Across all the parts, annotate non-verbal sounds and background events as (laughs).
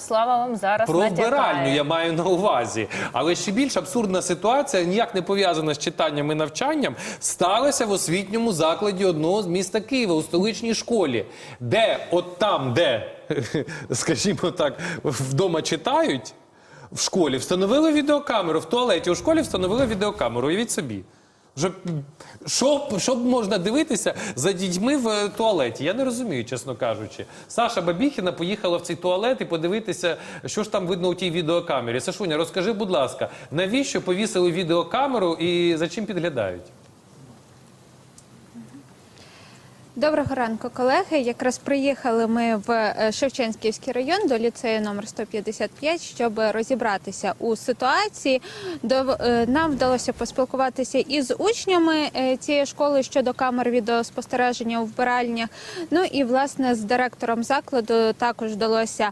Слава вам зараз Про натякає. вбиральню я маю на увазі. Але ще більш абсурдна ситуація, ніяк не пов'язана з читанням і навчанням, сталася в освітньому закладі одного з міста Києва у столичній школі, де от там, де, (laughs) скажімо так, вдома читають. В школі встановили відеокамеру, в туалеті у школі встановили відеокамеру. Уявіть собі. Вже що, що можна дивитися за дітьми в туалеті? Я не розумію, чесно кажучи. Саша Бабіхіна поїхала в цей туалет і подивитися, що ж там видно у тій відеокамері. Сашуня, розкажи, будь ласка, навіщо повісили відеокамеру і за чим підглядають? Доброго ранку, колеги. Якраз приїхали ми в е, Шевченківський район до ліцею номер 155, щоб розібратися у ситуації. Е, нам вдалося поспілкуватися із учнями е, цієї школи щодо камер відеоспостереження у вбиральнях. Ну і власне з директором закладу також вдалося.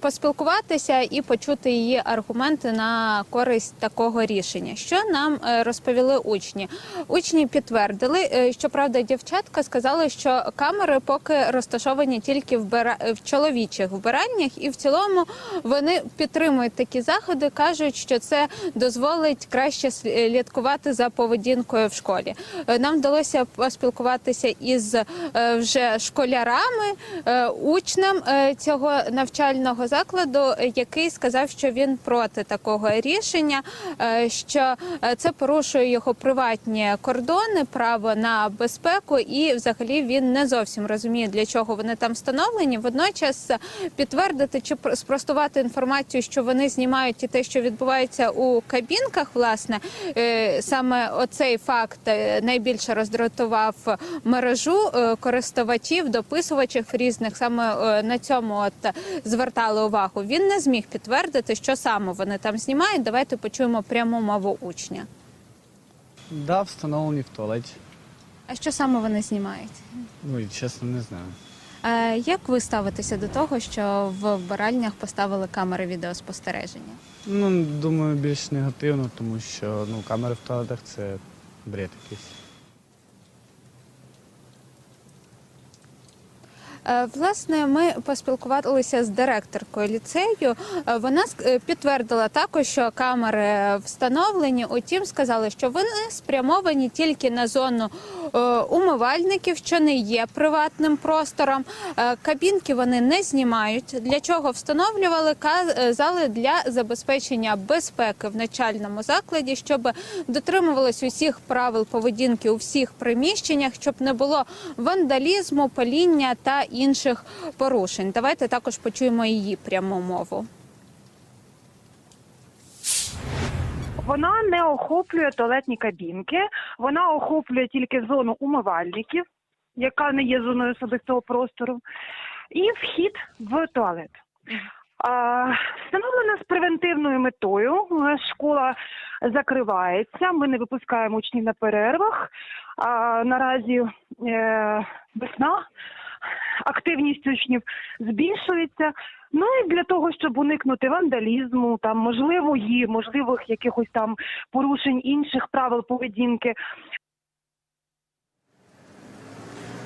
Поспілкуватися і почути її аргументи на користь такого рішення. Що нам е, розповіли учні? Учні підтвердили, е, що правда дівчатка сказали, що камери поки розташовані тільки в, бира... в чоловічих вбираннях, і в цілому вони підтримують такі заходи, кажуть, що це дозволить краще слідкувати за поведінкою в школі. Е, Нам вдалося поспілкуватися із вже школярами, учнем цього навчального закладу, е, який сказав, що він проти такого рішення, е, що е, це порушує його приватні кордони, право на безпеку, і взагалі він не зовсім розуміє, для чого вони там встановлені. Водночас підтвердити чи про- спростувати інформацію, що вони знімають і те, що відбувається у кабінках, власне, саме оцей факт найбільше роздратував мережу користувачів, дописувачів різних. Саме на цьому от звертали увагу. Він не зміг підтвердити, що саме вони там знімають. Давайте почуємо пряму мову учня. Да, встановлені в туалеті. А що саме вони знімають? Ну і чесно не знаю. Е, Як ви ставитеся до того, що в вбиральнях поставили камери відеоспостереження? Ну, думаю, більш негативно, тому що ну, камери в туалетах це бред якийсь. Власне, ми поспілкувалися з директоркою ліцею. Е, Вона е, підтвердила також, що камери встановлені. Утім, сказали, що вони спрямовані тільки на зону е, умивальників, що не є приватним простором. Е, Кабінки вони не знімають. Для чого встановлювали? Казали для забезпечення безпеки в начальному закладі, щоб дотримувалось усіх правил поведінки у всіх приміщеннях, щоб не було вандалізму, паління та інших порушень. Давайте також почуємо її пряму мову. Вона не охоплює туалетні кабінки, вона охоплює тільки зону умивальників, яка не є зоною особистого простору, і вхід в туалет. Встановлена з превентивною метою. Школа закривається. Ми не випускаємо учнів на перервах. А, наразі е, весна. Активність учнів збільшується. Ну і для того, щоб уникнути вандалізму, там можливої, можливих якихось там порушень інших правил поведінки,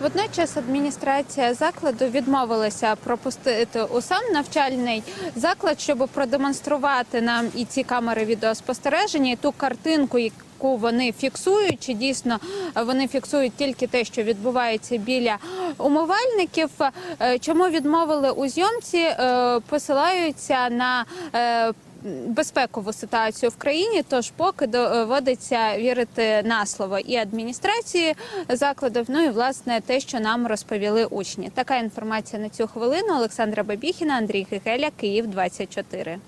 Водночас адміністрація закладу відмовилася пропустити у сам навчальний заклад, щоб продемонструвати нам і ці камери відеоспостереження, і ту картинку, яку вони фіксують. Чи дійсно вони фіксують тільки те, що відбувається біля умивальників? Е, Чому відмовили у зйомці? Е, Посилаються на е, безпекову ситуацію в країні. Тож поки доводиться вірити на слово і адміністрації закладів. Ну і власне те, що нам розповіли учні. Така інформація на цю хвилину. Олександра Бабіхіна, Андрій Гигеля, Київ 24.